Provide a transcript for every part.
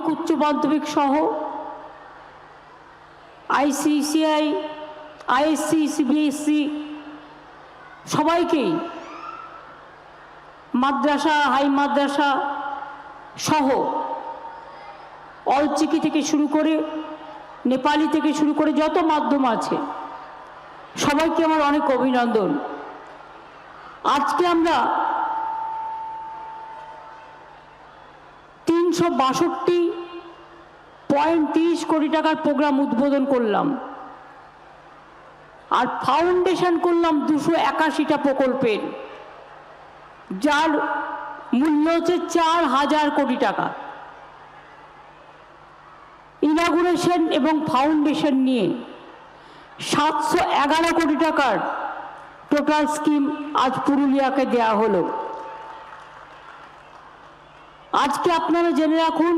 মাধ্যমিক উচ্চ মাধ্যমিক সহ আইসিসিআই, আইএসসি, সিবিএসসি সবাইকেই মাদ্রাসা, হাই মাদ্রাসা সহ অলচিকি থেকে শুরু করে নেপালি থেকে শুরু করে যত মাধ্যম আছে, সবাইকে আমার অনেক অভিনন্দন। আজকে আমরা তিনশো বাষট্টি পয়েন্ট তিরিশ কোটি টাকার প্রোগ্রাম উদ্বোধন করলাম। আর ফাউন্ডেশন করলাম দুশো একাশিটা প্রকল্পের, যার মূল্য হচ্ছে চার হাজার কোটি টাকা। ইনাগুরেশন এবং ফাউন্ডেশন নিয়ে সাতশো এগারো কোটি টাকার টোটাল স্কিম আজ পুরুলিয়াকে দেয়া হলো। আজকে আপনারা জেনে রাখুন,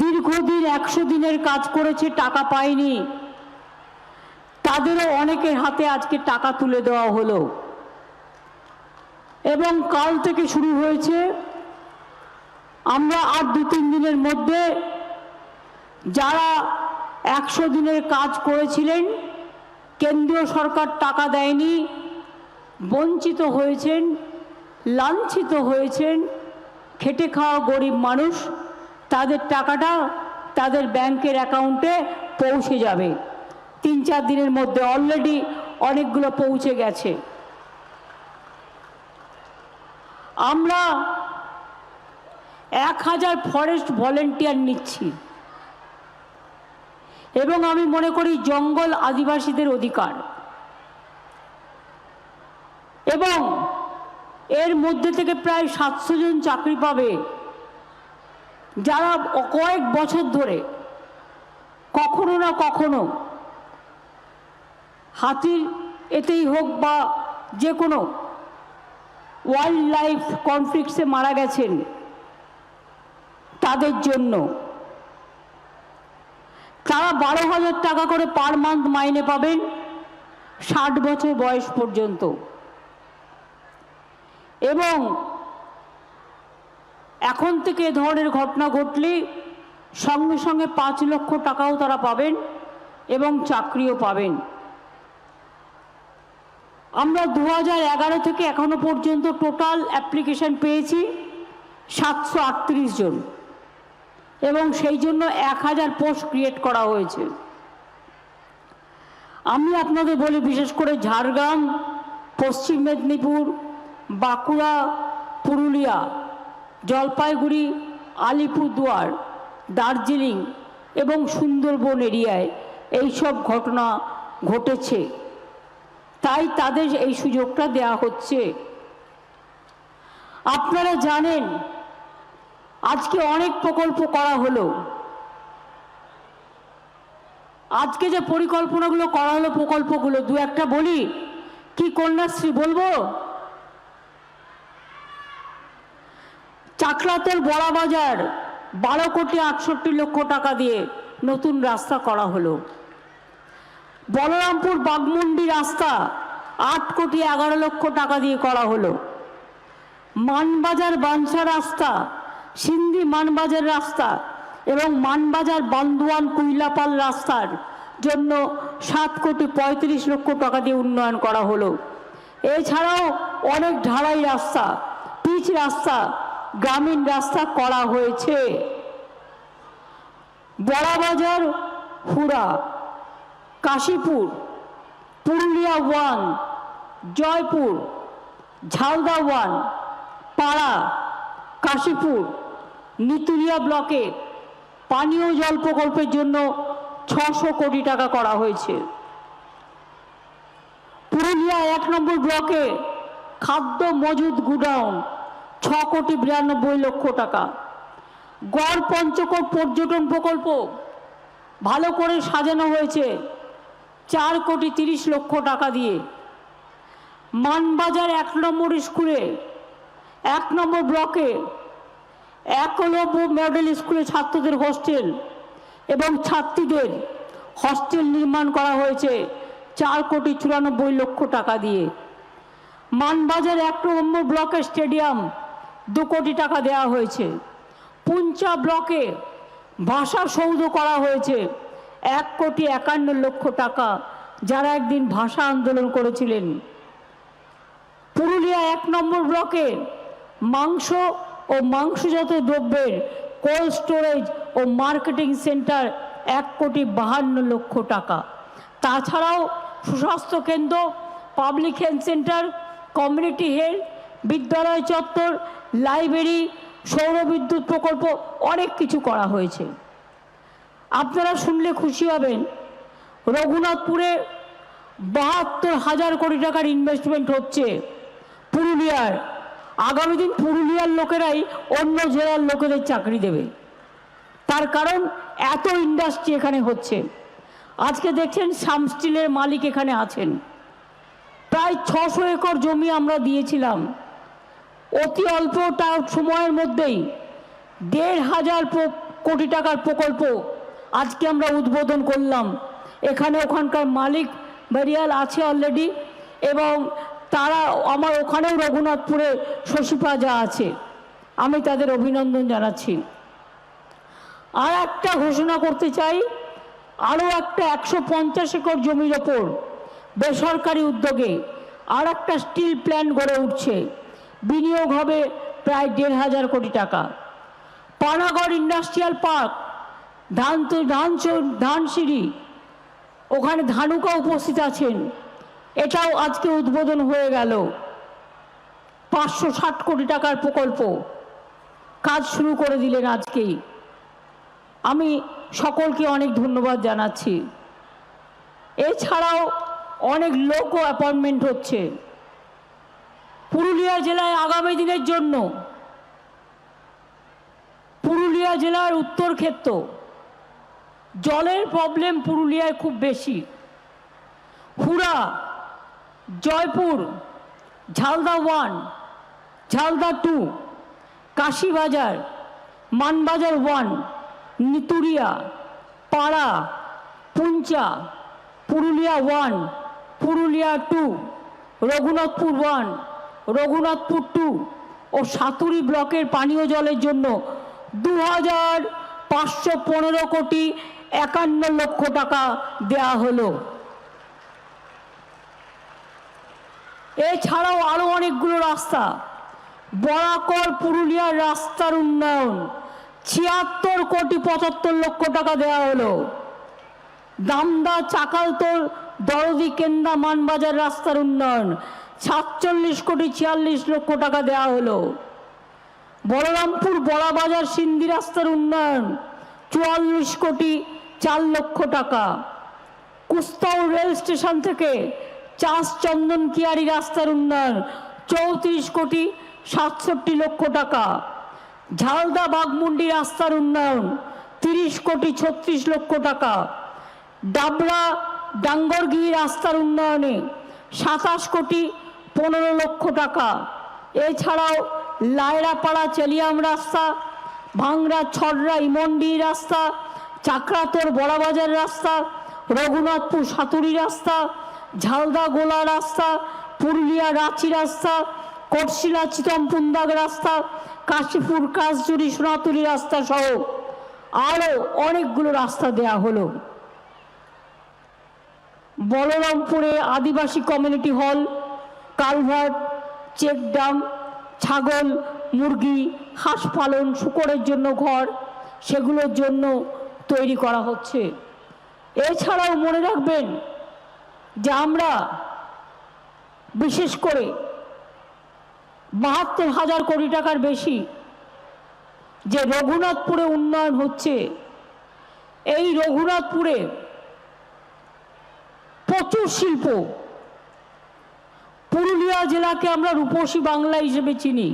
দীর্ঘদিন একশো দিনের কাজ করেছে, টাকা পায়নি তাদেরও অনেকের হাতে আজকে টাকা তুলে দেওয়া হলো। এবং কাল থেকে শুরু হয়েছে, আমরা আর দু তিন দিনের মধ্যে যারা একশো দিনের কাজ করেছিলেন, কেন্দ্রীয় সরকার টাকা দেয়নি, বঞ্চিত হয়েছেন, লাঞ্ছিত হয়েছেন খেটে খাওয়া গরিব মানুষ, তাদের টাকাটা তাদের ব্যাংকের অ্যাকাউন্টে পৌঁছে যাবে। তিন চার দিনের মধ্যে অলরেডি অনেকগুলো পৌঁছে গেছে। আমরা এক হাজার ফরেস্ট ভলেন্টিয়ার নিচ্ছি। এবং আমি মনে করি জঙ্গল আদিবাসীদের অধিকার। এবং এর মধ্যে থেকে প্রায় সাতশো জন চাকরি পাবে। যারা কয়েক বছর ধরে কখনো না কখনো হাতির এতেই হোক বা যে কোনো ওয়াইল্ড লাইফ কনফ্লিক্টসে মারা গেছেন, তাদের জন্য। তারা বারো হাজার টাকা করে পার মান্থ মাইনে পাবেন ষাট বছর বয়স পর্যন্ত। এবং এখন থেকে এ ধরনের ঘটনা ঘটলে সঙ্গে সঙ্গে পাঁচ লক্ষ টাকাও তারা পাবেন এবং চাকরিও পাবেন। আমরা দু এগারো থেকে এখনও পর্যন্ত টোটাল অ্যাপ্লিকেশন পেয়েছি সাতশো আটত্রিশ জন এবং সেই জন্য এক হাজার পোস্ট ক্রিয়েট করা হয়েছে। আমি আপনাদের বলি বিশেষ করে ঝাড়গ্রাম, পশ্চিম মেদিনীপুর বাঁকুড়া, পুরুলিয়া, জলপাইগুড়ি, আলিপুরদুয়ার, দার্জিলিং এবং সুন্দরবন এরিয়ায় এই সব ঘটনা ঘটেছে। তাই তাদের এই সুযোগটা দেয়া হচ্ছে। আপনারা জানেন, আজকে অনেক প্রকল্প করা হলো। আজকে যে পরিকল্পনাগুলো করা হলো প্রকল্পগুলো, দু একটা বলি। কি কন্যাশ্রী বলব? চাকলাতের বড়া বাজার, বারো কোটি আটষট্টি লক্ষ টাকা দিয়ে নতুন রাস্তা করা হলো। বলরামপুর বাগমুন্ডি রাস্তা আট কোটি এগারো লক্ষ টাকা দিয়ে করা হলো। মানবাজার বাঞ্ছা রাস্তা, সিন্ধি মানবাজার রাস্তা এবং মানবাজার বান্দোয়ান কুইলাপাল রাস্তার জন্য সাত কোটি পঁয়ত্রিশ লক্ষ টাকা দিয়ে উন্নয়ন করা হলো। এছাড়াও অনেক ঢালাই রাস্তা, পিচ রাস্তা গ্রামীণ রাস্তা করা হয়েছে। বড়াবাজার, হুড়া, কাশীপুর, পুরুলিয়া ওয়ান, জয়পুর, ঝালদা ওয়ান, পাড়া, কাশীপুর, নিতুলিয়া ব্লকে পানীয় জল প্রকল্পের জন্য ছশো কোটি টাকা করা হয়েছে। পুরুলিয়া এক নম্বর ব্লকে খাদ্য মজুদ গুডাউন ছ কোটি বিরানব্বই লক্ষ টাকা। গড় পঞ্চকোট পর্যটন প্রকল্প ভালো করে সাজানো হয়েছে চার কোটি তিরিশ লক্ষ টাকা দিয়ে। মানবাজার এক নম্বর স্কুলে, এক নম্বর ব্লকে একলব্য মডেল স্কুলে ছাত্রদের হোস্টেল এবং ছাত্রীদের হস্টেল নির্মাণ করা হয়েছে চার কোটি চুরানব্বই লক্ষ টাকা দিয়ে। মানবাজার এক নম্বর ব্লকের স্টেডিয়াম দু কোটি টাকা দেওয়া হয়েছে। পুঞ্চা ব্লকে ভাষা সৌধ করা হয়েছে এক কোটি একান্ন লক্ষ টাকা, যারা একদিন ভাষা আন্দোলন করেছিলেন। পুরুলিয়া এক নম্বর ব্লকে মাংস ও মাংসজাত দ্রব্যের কোল্ড স্টোরেজ ও মার্কেটিং সেন্টার এক কোটি বাহান্ন লক্ষ টাকা। তাছাড়াও সুস্বাস্থ্য কেন্দ্র, public health centre, community health, বিদ্যালয় চত্বর লাইব্রেরি, সৌরবিদ্যুৎ প্রকল্প অনেক কিছু করা হয়েছে। আপনারা শুনলে খুশি হবেন, রঘুনাথপুরে বাহাত্তর হাজার কোটি টাকার ইনভেস্টমেন্ট হচ্ছে পুরুলিয়ার। আগামী দিন পুরুলিয়ার লোকেরাই অন্য জেলার লোকেদের চাকরি দেবে। তার কারণ এত ইন্ডাস্ট্রি এখানে হচ্ছে। আজকে দেখছেন সাম স্টিলের মালিক এখানে আছেন। প্রায় ছশো একর জমি আমরা দিয়েছিলাম। অতি অল্প সময়ের মধ্যেই দেড় হাজার কোটি টাকার প্রকল্প আজকে আমরা উদ্বোধন করলাম। এখানে ওখানকার মালিক বেরিয়াল আছে অলরেডি এবং তারা আমার ওখানেও রঘুনাথপুরে শশী প্লাজা আছে। আমি তাদের অভিনন্দন জানাচ্ছি। আর একটা ঘোষণা করতে চাই, আরও একটা একশো পঞ্চাশ একর জমির ওপর বেসরকারি উদ্যোগে আর একটা স্টিল প্ল্যান্ট গড়ে উঠছে। বিনিয়োগ হবে প্রায় দেড় হাজার কোটি টাকা। পানাগড় ইন্ডাস্ট্রিয়াল পার্ক ধান ধান ধানসিঁড়ি, ওখানে ধানুকা উপস্থিত আছেন। এটাও আজকে উদ্বোধন হয়ে গেল। পাঁচশো ষাট কোটি টাকার প্রকল্প কাজ শুরু করে দিলেন আজকেই। আমি সকলকে অনেক ধন্যবাদ জানাচ্ছি। এছাড়াও অনেক লোকও অ্যাপয়েন্টমেন্ট হচ্ছে। পুরুলিয়া জেলায় আগামী দিনের জন্য। পুরুলিয়া জেলার উত্তর ক্ষেত্র। জলের প্রবলেম পুরুলিয়ায় খুব বেশি। Hura Jaipur, Jhalda one Jhalda two Kashibazar, Manbazar one Neturia, Para, Puncha, Purulia one Purulia two Raghunathpur one Raghunathpur two ও সাতুরি ব্লকের পানীয় জলের জন্য দু হাজার পাঁচশো পনেরো কোটি একান্ন লক্ষ টাকা দেয়া হলো। এছাড়াও আরও অনেকগুলো রাস্তা। বরাকর পুরুলিয়ার রাস্তার উন্নয়ন, ছিয়াত্তর কোটি পঁচাত্তর লক্ষ টাকা দেওয়া হলো। দামদা চাকালতোর দরদি কেন্দা মানবাজার রাস্তার উন্নয়ন সাতচল্লিশ কোটি ছিয়াল্লিশ লক্ষ টাকা দেওয়া হলো। বলরামপুর বড়াবাজার সিন্ধি রাস্তার উন্নয়ন, চুয়াল্লিশ কোটি চার লক্ষ টাকা। কুস্তাও রেল স্টেশন থেকে চাষ চন্দন কিয়ারি রাস্তার উন্নয়ন, চৌত্রিশ কোটি সাতষট্টি লক্ষ টাকা। ঝালদা বাগমুন্ডি রাস্তার উন্নয়ন, তিরিশ কোটি ছত্রিশ লক্ষ টাকা। ডাবরা ডাঙ্গরগিরি রাস্তার উন্নয়নে সাতাশ কোটি পনেরো লক্ষ টাকা। এছাড়াও লায়রাপাড়া চেলিয়াম রাস্তা ভাংড়া ছড়রা ইমন্ডি রাস্তা, চাকরাতোর বড়াবাজার রাস্তা, রঘুনাথপুর সাতুরি রাস্তা, ঝালদা গোলা রাস্তা, পুরুলিয়া রাঁচি রাস্তা, কটশিলা চিতমপুন্দাগ রাস্তা, কাশীপুর কাশজুড়ি সোনাতুলি রাস্তা সহ আরও অনেকগুলো রাস্তা দেয়া হলো। বলরামপুরে আদিবাসী কমিউনিটি হল কালভার্ট চেকডাম ছাগল, মুরগি, হাঁস পালন, শুকরের জন্য ঘর, সেগুলোর জন্য তৈরি করা হচ্ছে। এছাড়াও মনে রাখবেন যে আমরা বিশেষ করে বাহাত্তর হাজার কোটি টাকার বেশি যে রঘুনাথপুরে উন্নয়ন হচ্ছে, এই রঘুনাথপুরে প্রচুর শিল্প পুরুলিয়া জেলাকে আমরা রূপসী বাংলা হিসেবে চিনি।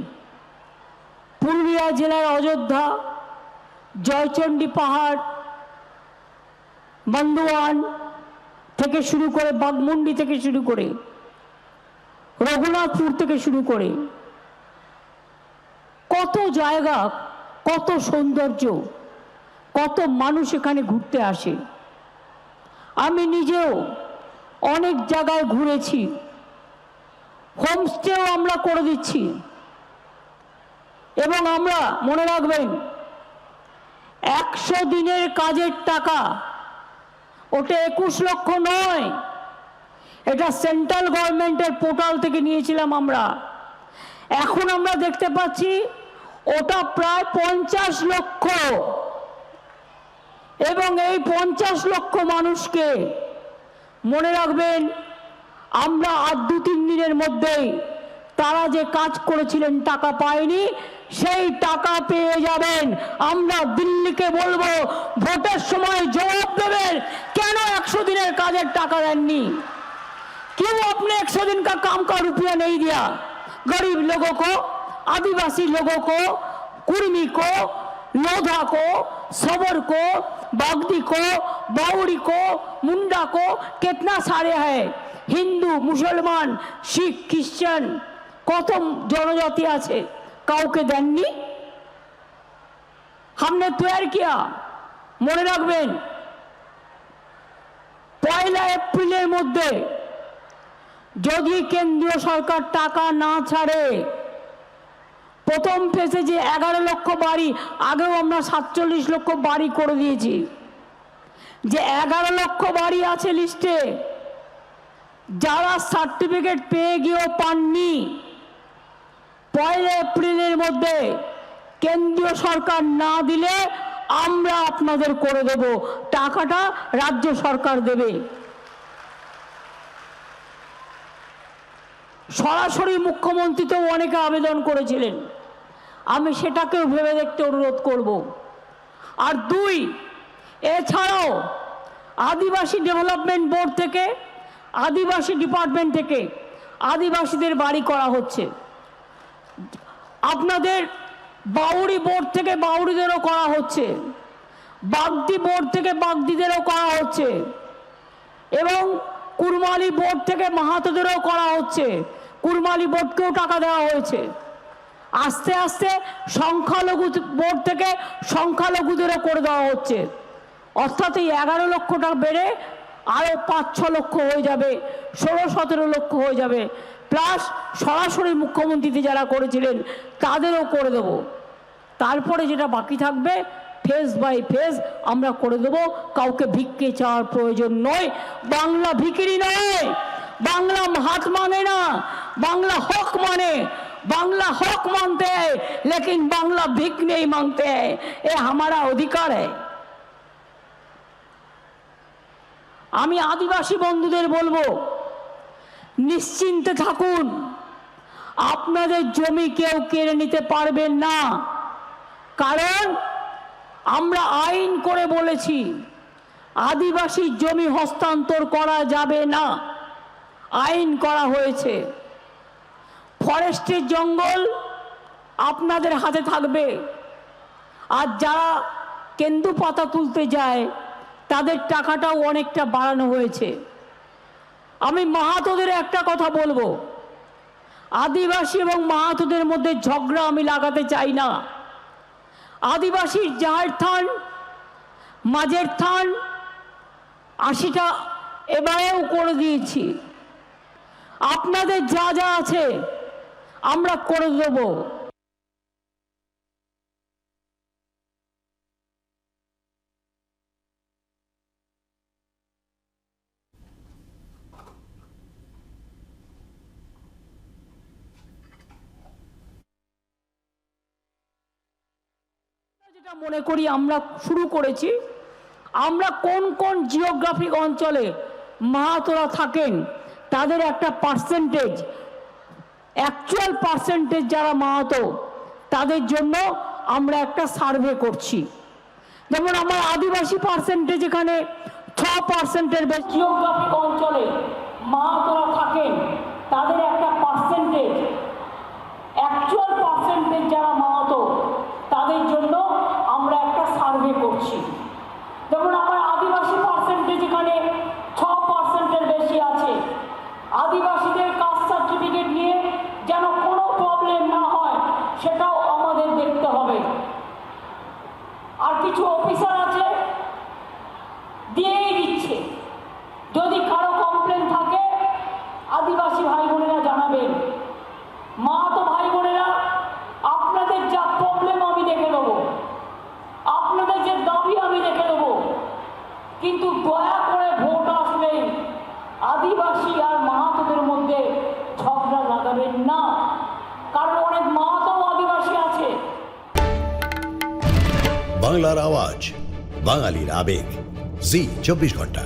পুরুলিয়া জেলার অযোধ্যা, জয়চণ্ডী পাহাড় বন্দোয়ান থেকে শুরু করে বাগমুন্ডি থেকে শুরু করে রঘুনাথপুর থেকে শুরু করে কত জায়গা, কত সৌন্দর্য, কত মানুষ এখানে ঘুরতে আসে। আমি নিজেও অনেক জায়গায় ঘুরেছি। হোমস্টেও আমরা করে দিচ্ছি। এবং আমরা, মনে রাখবেন, একশো দিনের কাজের টাকা, ওটা একুশ লক্ষ নয়। এটা সেন্ট্রাল গভর্নমেন্টের পোর্টাল থেকে নিয়েছিলাম আমরা। এখন আমরা দেখতে পাচ্ছি, ওটা প্রায় পঞ্চাশ লক্ষ। এবং এই পঞ্চাশ লক্ষ মানুষকে, মনে রাখবেন আমরা আর দু তিন দিনের মধ্যেই তারা যে কাজ করেছিলেন টাকা পায়নি সেই টাকা পেয়ে যাবেন আমরা দিল্লিকে বলবো ভোটের সময় জবাব দেবেন কেন একশো দিনের কাজের টাকা দেননি क्यों अपने एक सौ दिन का काम का रुपया नहीं दिया गरीब लोगों को आदिवासी लोगों को कुर्मी को लोधा को सबर को बागदी को बाउरी को मुंडा को कितना सारे है হিন্দু মুসলমান শিখ খ্রিস্টান কত জনজাতি আছে কাউকে দেননি हमने तैयार किया মনে রাখবেন পয়লা এপ্রিলের মধ্যে যদি কেন্দ্রীয় সরকার টাকা না ছাড়ে প্রথম ফেসে যে এগারো লক্ষ বাড়ি আগেও আমরা সাতচল্লিশ লক্ষ বাড়ি করে দিয়েছি যে এগারো লক্ষ বাড়ি আছে লিস্টে যারা সার্টিফিকেট পেয়ে গিয়েও পাননি, পয়লা এপ্রিলের মধ্যে কেন্দ্রীয় সরকার না দিলে আমরা আপনাদের করে দেব। টাকাটা রাজ্য সরকার দেবে। সরাসরি মুখ্যমন্ত্রীতেও অনেকে আবেদন করেছিলেন। আমি সেটাকেও ভেবে দেখতে অনুরোধ করব। আর দুই, এছাড়াও আদিবাসী ডেভেলপমেন্ট বোর্ড থেকে আদিবাসী ডিপার্টমেন্ট থেকে আদিবাসীদের বাড়ি করা হচ্ছে। আপনাদের বাউরি বোর্ড থেকে বাউরিদেরও করা হচ্ছে। বাগদি বোর্ড থেকে বাগদিদেরও করা হচ্ছে। এবং কুরমালি বোর্ড থেকে মাহাতোদেরও করা হচ্ছে। কুরমালি বোর্ডকেও টাকা দেওয়া হয়েছে। আস্তে আস্তে সংখ্যালঘু বোর্ড থেকে সংখ্যালঘুদেরও করে দেওয়া হচ্ছে। অর্থাৎ এই এগারো লক্ষ টাকা বেড়ে আরও পাঁচ ছ লক্ষ হয়ে যাবে ষোলো সতেরো লক্ষ হয়ে যাবে প্লাস সরাসরি মুখ্যমন্ত্রীতে যারা করেছিলেন তাদেরও করে দেব তারপরে যেটা বাকি থাকবে ফেস বাই ফেস আমরা করে দেব কাউকে ভিক্ষে চাওয়ার প্রয়োজন নয় বাংলা ভিকিরি নয় বাংলা হাত মানে না বাংলা হক মানে बांग्ला हक मानते हैं लेकिन बांग्ला भिक नहीं मांगते हैं ये हमारा अधिकार है আমি আদিবাসী বন্ধুদের বলব, নিশ্চিন্তে থাকুন। আপনাদের জমি কেউ কেড়ে নিতে পারবেন না। কারণ আমরা আইন করে বলেছি, আদিবাসী জমি হস্তান্তর করা যাবে না। আইন করা হয়েছে। ফরেস্টের জঙ্গল আপনাদের হাতে থাকবে। আর যারা কেন্দু পাতা তুলতে যায় তাদের টাকাটাও অনেকটা বাড়ানো হয়েছে। আমি মাহাতোদের একটা কথা বলব। আদিবাসী এবং মাহাতোদের মধ্যে ঝগড়া আমি লাগাতে চাই না। আদিবাসীর জাহের থান মাঝের থান, আশিটা এবারেও করে দিয়েছি। আপনাদের যা যা আছে আমরা করে দেবো। যেটা মনে করি আমরা শুরু করেছি। আমরা কোন কোন জিওগ্রাফিক অঞ্চলে মাহাতোরা থাকেন, তাদের একটা পার্সেন্টেজ অ্যাকচুয়াল পার্সেন্টেজ যারা মাহাতো, তাদের জন্য আমরা একটা সার্ভে করছি। যেমন আমার আদিবাসী পার্সেন্টেজ এখানে ছ পার্সেন্টের বেশি জিওগ্রাফিক অঞ্চলে মাহাতোরা থাকেন, তাদের একটা মা তো ভাই বোনেরা, আপনাদের যা প্রবলেম আমি দেখে দেবো আপনাদের যে দাবি আমি দেখে দেবো কিন্তু দয়া করে ভোট আসলেই আদিবাসী আর মাহাতোদের মধ্যে ঝগড়া লাগাবেন না। কারণ অনেক মাহাতো আদিবাসী আছে। বাংলার আওয়াজ, বাঙালির আবেগ। জি, চব্বিশ ঘণ্টা।